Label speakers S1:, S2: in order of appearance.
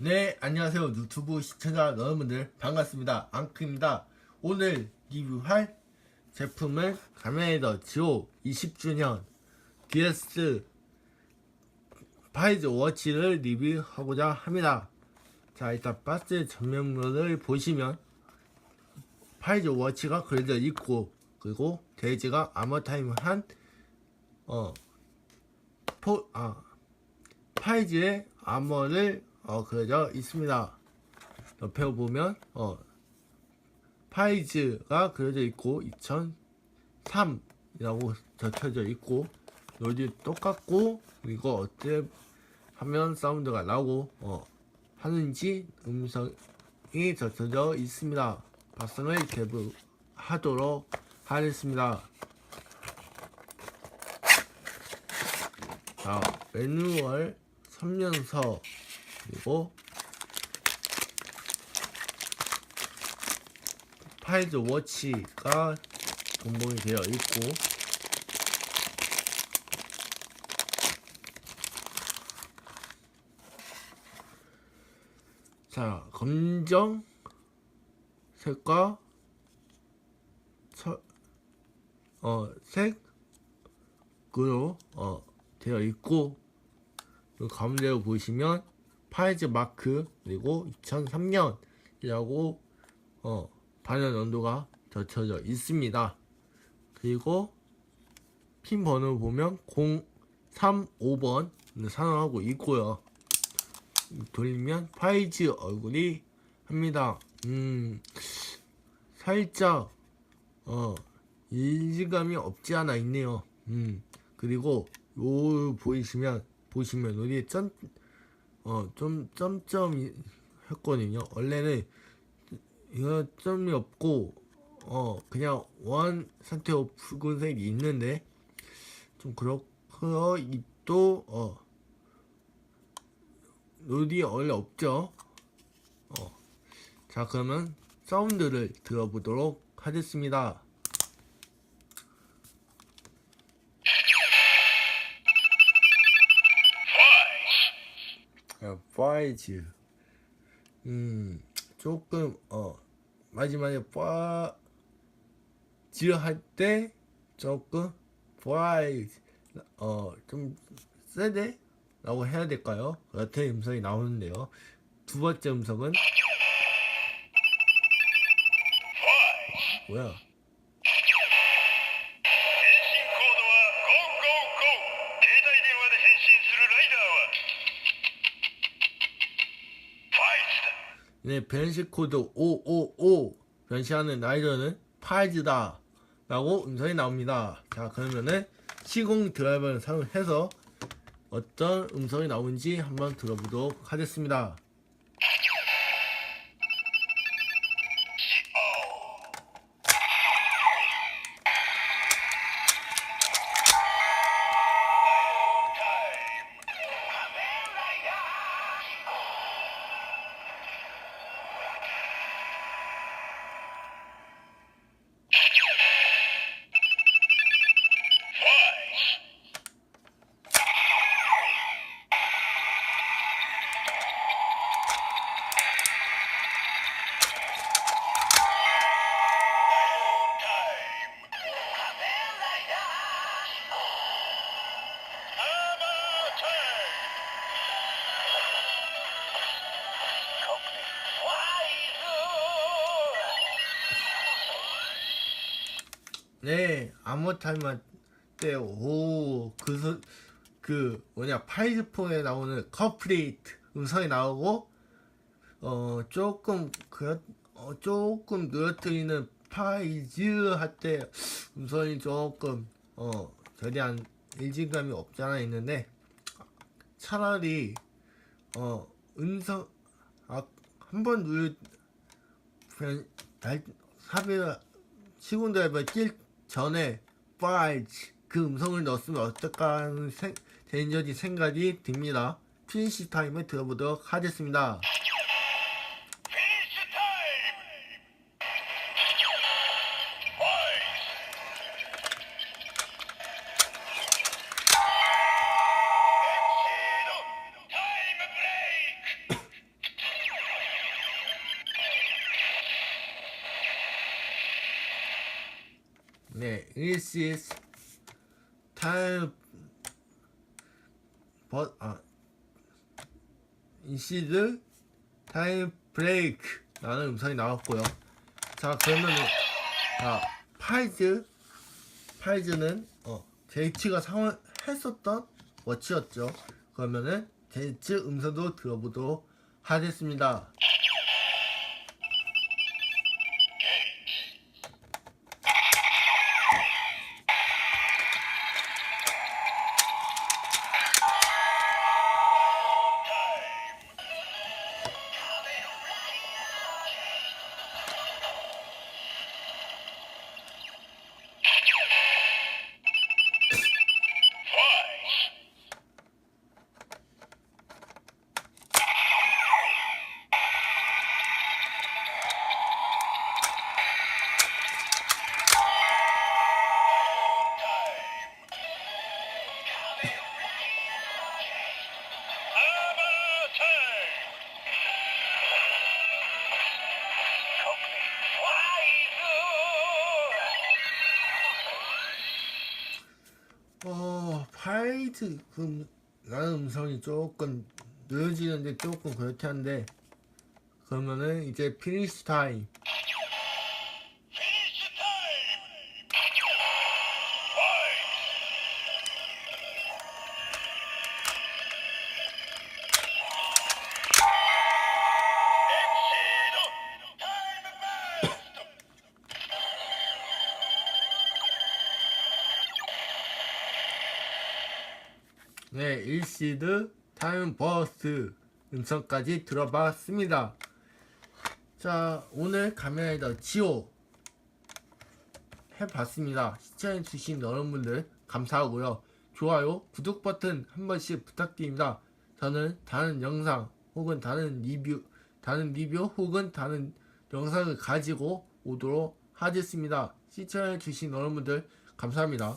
S1: 네, 안녕하세요. 유튜브 시청자 여러분들 반갑습니다. 앙크입니다. 오늘 리뷰할 제품은 가메이더 지오 20주년 DS 파이즈 워치를 리뷰하고자 합니다. 자, 일단 박스 전면물을 보시면 파이즈 워치가 그려져 있고 그리고 데이지가 아머타임한 어 포, 아, 파이즈의 아머를 어, 그려져 있습니다. 옆에 보면 어, 파이즈가 그려져 있고 2003이라고 적혀져 있고 여기 똑같고 그리고 어때 하면 사운드가 나고 어, 하는지 음성이 적혀져 있습니다. 발성을 개봉하도록 하겠습니다. 자, 매뉴얼 3년서 그리고 파이즈 워치가 동봉이 되어 있고 자 검정 색과 서, 어, 색 으로 어, 되어 있고 그 가운데로 보시면 파이즈 마크 그리고 2003년이라고 어, 반연 연도가 적혀져 있습니다. 그리고 핀 번호 보면 035번 산호하고 있고요. 돌리면 파이즈 얼굴이 합니다. 음, 살짝 어 일지감이 없지 않아 있네요. 음, 그리고 요 보이시면 보시면 여기 점, 어, 좀 점점이 했거든요. 원래는 이거 점이 없고, 어, 그냥 원 상태로 붉은색이 있는데, 좀 그렇고, 입도, 어, 여기 원래 없죠. 어. 자, 그러면 사운드를 들어보도록 하겠습니다. 야, 파이즈. 음, 조금, 어, 마지막에 파이즈 할 때, 조금, 파이즈, 어, 좀, 세대? 라고 해야 될까요? 같은 음성이 나오는데요. 두 번째 음성은, 뭐야? 변신 코드 555 변신하는 라이더는 파이즈다 라고 음성이 나옵니다. 자, 그러면은 시공 드라이버를 사용해서 어떤 음성이 나오는지 한번 들어보도록 하겠습니다. 네, 아무 타임만 때, 오, 그, 소- 그, 뭐냐, 파이즈폰에 나오는 커플레이트 음성이 나오고, 어, 조금, 그, 어, 조금 늘어뜨리는 파이즈 할 때 음성이 조금, 어, 저리한 일진감이 없지 않아 있는데, 차라리, 어, 음성, 아, 한번 누르, 그냥, 달, 삽입, 시군 드라이버 낄 전에 파이즈 그 음성을 넣었으면 어떨까 하는 생, 개인적인 생각이 듭니다. 피니시 타임을 들어보도록 하겠습니다. 네, this is time but 아 this is time break 라는 음성이 나왔고요. 자, 그러면은 아, 파이즈 파이즈는 어, 제이치가 사용했었던 워치였죠. 그러면은 제이치 음성도 들어보도록 하겠습니다. 파이트 그 라는 음성이 조금 느려지는데 조금 그렇게 한데 그러면은 이제 피니시 타임 네, 일시드 타임 버스 음성까지 들어봤습니다. 자, 오늘 가면라이더 지오 해봤습니다. 시청해주신 여러분들 감사하고요. 좋아요, 구독 버튼 한 번씩 부탁드립니다. 저는 다른 영상 혹은 다른 리뷰, 다른 리뷰 혹은 다른 영상을 가지고 오도록 하겠습니다. 시청해주신 여러분들 감사합니다.